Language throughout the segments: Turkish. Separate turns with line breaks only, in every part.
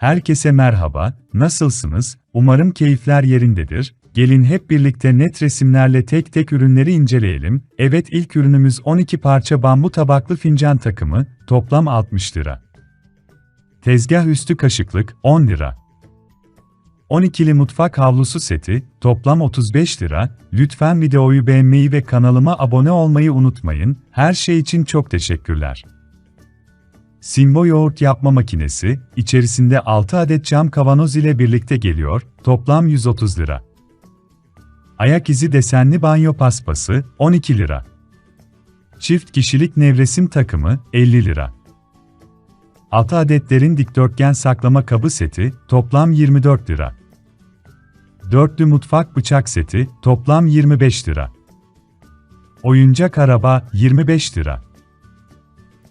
Herkese merhaba, nasılsınız? Umarım keyifler yerindedir. Gelin hep birlikte net resimlerle tek tek ürünleri inceleyelim. Evet ilk ürünümüz 12 parça bambu tabaklı fincan takımı, toplam 60 lira. Tezgah üstü kaşıklık, 10 lira. 12'li mutfak havlusu seti, toplam 35 lira. Lütfen videoyu beğenmeyi ve kanalıma abone olmayı unutmayın. Her şey için çok teşekkürler. Simbo yoğurt yapma makinesi, içerisinde 6 adet cam kavanoz ile birlikte geliyor, toplam 130 lira. Ayak izi desenli banyo paspası, 12 lira. Çift kişilik nevresim takımı, 50 lira. 6 adetlerin dikdörtgen saklama kabı seti, toplam 24 lira. Dörtlü mutfak bıçak seti, toplam 25 lira. Oyuncak araba, 25 lira.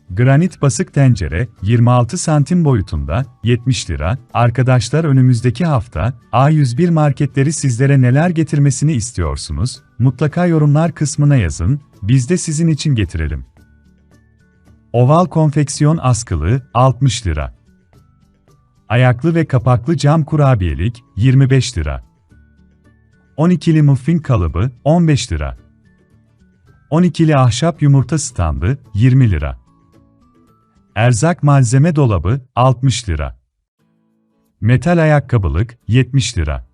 Granit basık tencere, 26 santim boyutunda, 70 lira. Arkadaşlar önümüzdeki hafta, A101 marketleri sizlere neler getirmesini istiyorsunuz? Mutlaka yorumlar kısmına yazın, biz de sizin için getirelim. Oval konfeksiyon askılı, 60 lira. Ayaklı ve kapaklı cam kurabiyelik, 25 lira. 12'li muffin kalıbı, 15 lira. 12'li ahşap yumurta standı, 20 lira. Erzak malzeme dolabı, 60 lira. Metal ayakkabılık, 70 lira.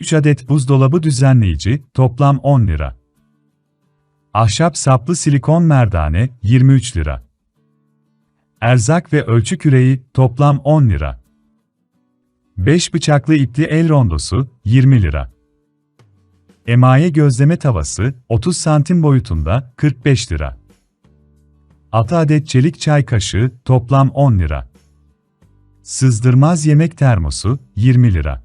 3 adet buzdolabı düzenleyici, toplam 10 lira. Ahşap saplı silikon merdane, 23 lira. Erzak ve ölçü küreği, toplam 10 lira. 5 bıçaklı ipli el rondosu, 20 lira. Emaye gözleme tavası, 30 santim boyutunda, 45 lira. 6 adet çelik çay kaşığı, toplam 10 lira. Sızdırmaz yemek termosu, 20 lira.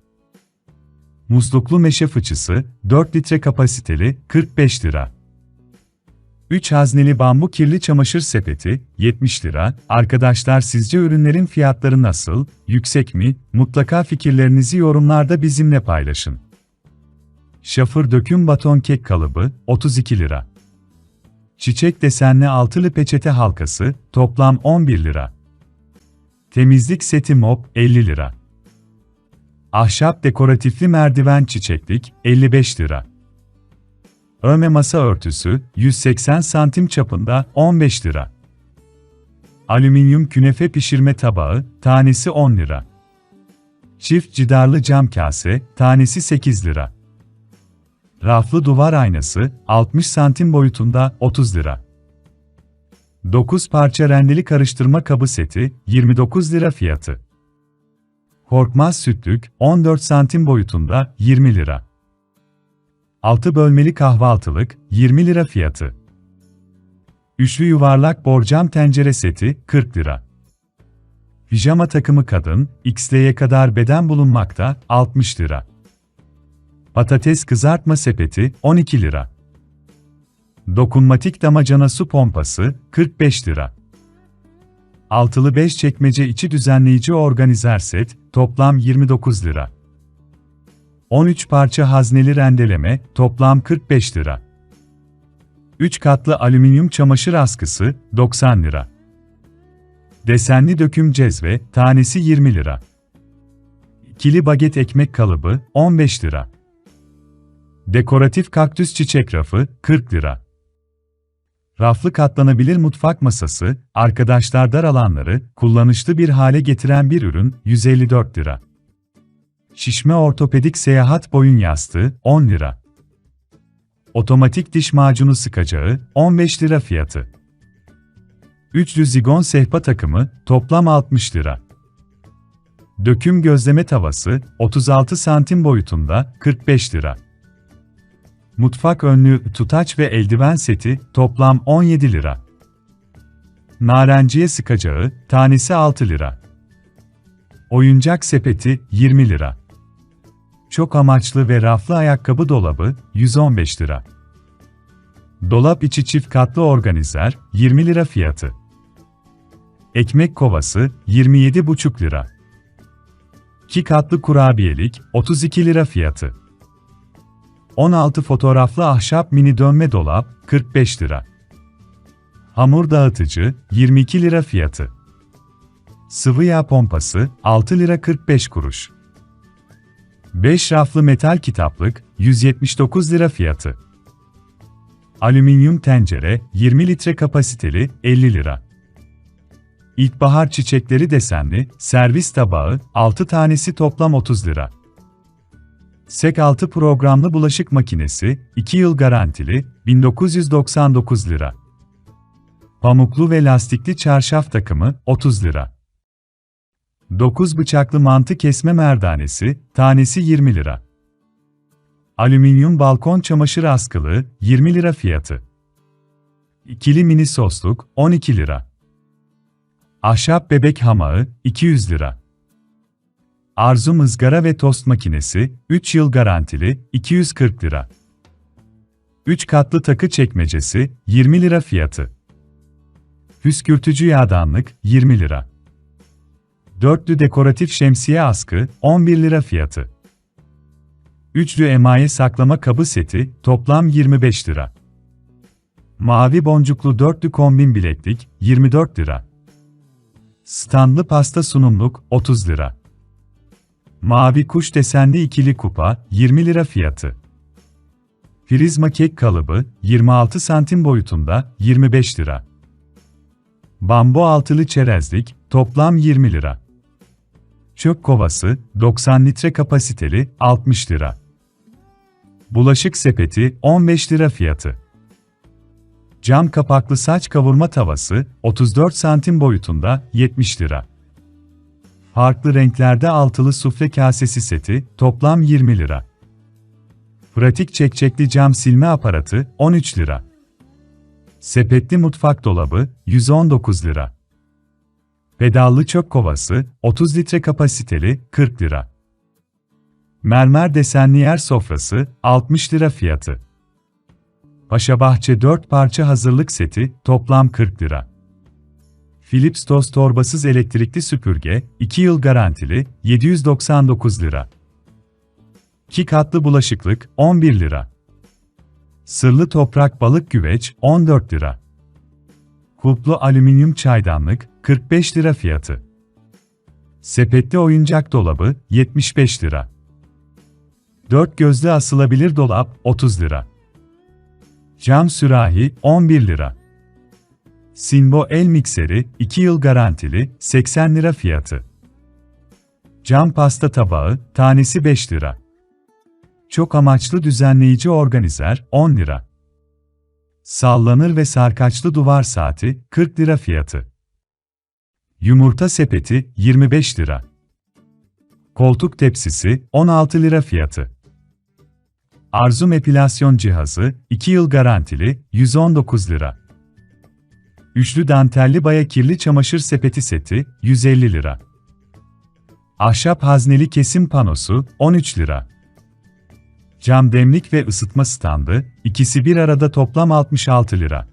Musluklu meşe fıçısı, 4 litre kapasiteli, 45 lira. 3 hazneli bambu kirli çamaşır sepeti, 70 lira. Arkadaşlar sizce ürünlerin fiyatları nasıl, yüksek mi? Mutlaka fikirlerinizi yorumlarda bizimle paylaşın. Şafır döküm baton kek kalıbı, 32 lira. Çiçek desenli altılı peçete halkası, toplam 11 lira. Temizlik seti mop, 50 lira. Ahşap dekoratifli merdiven çiçeklik, 55 lira. Örme masa örtüsü, 180 santim çapında, 15 lira. Alüminyum künefe pişirme tabağı, tanesi 10 lira. Çift cidarlı cam kase, tanesi 8 lira. Raflı duvar aynası, 60 santim boyutunda, 30 lira. 9 parça rendeli karıştırma kabı seti, 29 lira fiyatı. Korkmaz sütlük, 14 santim boyutunda, 20 lira. 6 bölmeli kahvaltılık, 20 lira fiyatı. Üçlü yuvarlak borcam tencere seti, 40 lira. Pijama takımı kadın, XL'ye kadar beden bulunmakta, 60 lira. Patates kızartma sepeti, 12 lira. Dokunmatik damacana su pompası, 45 lira. Altılı 5 çekmece içi düzenleyici organizer set, toplam 29 lira. 13 parça hazneli rendeleme, toplam 45 lira. 3 katlı alüminyum çamaşır askısı, 90 lira. Desenli döküm cezve, tanesi 20 lira. İkili baget ekmek kalıbı, 15 lira. Dekoratif kaktüs çiçek rafı, 40 lira. Raflı katlanabilir mutfak masası, arkadaşlar dar alanları, kullanışlı bir hale getiren bir ürün, 154 lira. Şişme ortopedik seyahat boyun yastığı, 10 lira. Otomatik diş macunu sıkacağı, 15 lira fiyatı. Üçlü zigon sehpa takımı, toplam 60 lira. Döküm gözleme tavası, 36 santim boyutunda, 45 lira. Mutfak önlüğü, tutaç ve eldiven seti, toplam 17 lira. Narenciye sıkacağı, tanesi 6 lira. Oyuncak sepeti, 20 lira. Çok amaçlı ve raflı ayakkabı dolabı, 115 lira. Dolap içi çift katlı organizer, 20 lira fiyatı. Ekmek kovası, 27,5 lira. 2 katlı kurabiyelik, 32 lira fiyatı. 16 fotoğraflı ahşap mini dönme dolap, 45 lira. Hamur dağıtıcı, 22 lira fiyatı. Sıvı yağ pompası 6 lira 45 kuruş. 5 raflı metal kitaplık 179 lira fiyatı. Alüminyum tencere 20 litre kapasiteli 50 lira. İlkbahar çiçekleri desenli servis tabağı 6 tanesi toplam 30 lira. SEK 6 programlı bulaşık makinesi 2 yıl garantili 1999 lira. Pamuklu ve lastikli çarşaf takımı 30 lira. 9 bıçaklı mantı kesme merdanesi tanesi 20 lira. Alüminyum balkon çamaşır askılığı 20 lira fiyatı. İkili mini sosluk 12 lira. Ahşap bebek hamağı 200 lira. Arzu ızgara ve tost makinesi 3 yıl garantili 240 lira. 3 katlı takı çekmecesi 20 lira fiyatı. Püskürtücü yağdanlık 20 lira. Dörtlü dekoratif şemsiye askı 11 lira fiyatı. Üçlü emaye saklama kabı seti toplam 25 lira. Mavi boncuklu dörtlü kombin bileklik 24 lira. Standlı pasta sunumluk 30 lira. Mavi kuş desenli ikili kupa 20 lira fiyatı. Prizma kek kalıbı 26 santim boyutunda 25 lira. Bambu altılı çerezlik toplam 20 lira. Çöp kovası 90 litre kapasiteli 60 lira. Bulaşık sepeti 15 lira fiyatı. Cam kapaklı saç kavurma tavası 34 santim boyutunda 70 lira. Farklı renklerde altılı sufle kasesi seti toplam 20 lira. Pratik çekçekli cam silme aparatı 13 lira. Sepetli mutfak dolabı 119 lira. Pedallı çöp kovası 30 litre kapasiteli 40 lira. Mermer desenli yer sofrası 60 lira fiyatı. Paşabahçe 4 parça hazırlık seti toplam 40 lira. Philips toz torbasız elektrikli süpürge 2 yıl garantili 799 lira. 2 katlı bulaşıklık 11 lira. Sırlı toprak balık güveç 14 lira. Kuplu alüminyum çaydanlık 45 lira fiyatı. Sepetli oyuncak dolabı 75 lira. 4 gözlü asılabilir dolap 30 lira. Cam sürahi 11 lira. Sinbo el mikseri 2 yıl garantili 80 lira fiyatı. Cam pasta tabağı tanesi 5 lira. Çok amaçlı düzenleyici organizer 10 lira. Sallanır ve sarkaçlı duvar saati 40 lira fiyatı. Yumurta sepeti 25 lira. Koltuk tepsisi 16 lira fiyatı. Arzum epilasyon cihazı 2 yıl garantili 119 lira. Üçlü dantelli baya kirli çamaşır sepeti seti 150 lira. Ahşap hazneli kesim panosu 13 lira. Cam demlik ve ısıtma standı, ikisi bir arada toplam 66 lira.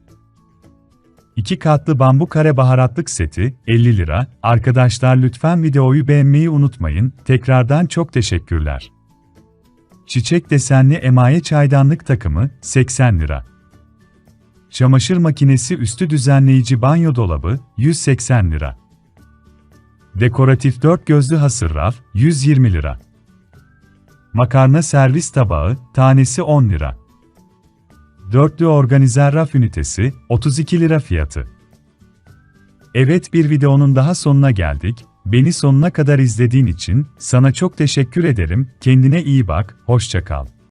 2 katlı bambu kare baharatlık seti 50 lira. Arkadaşlar lütfen videoyu beğenmeyi unutmayın. Tekrardan çok teşekkürler. Çiçek desenli emaye çaydanlık takımı 80 lira. Çamaşır makinesi üstü düzenleyici banyo dolabı 180 lira. Dekoratif dört gözlü hasır raf 120 lira. Makarna servis tabağı tanesi 10 lira. Dörtlü organizer raf ünitesi 32 lira fiyatı. Evet bir videonun daha sonuna geldik. Beni sonuna kadar izlediğin için sana çok teşekkür ederim. Kendine iyi bak, hoşça kal.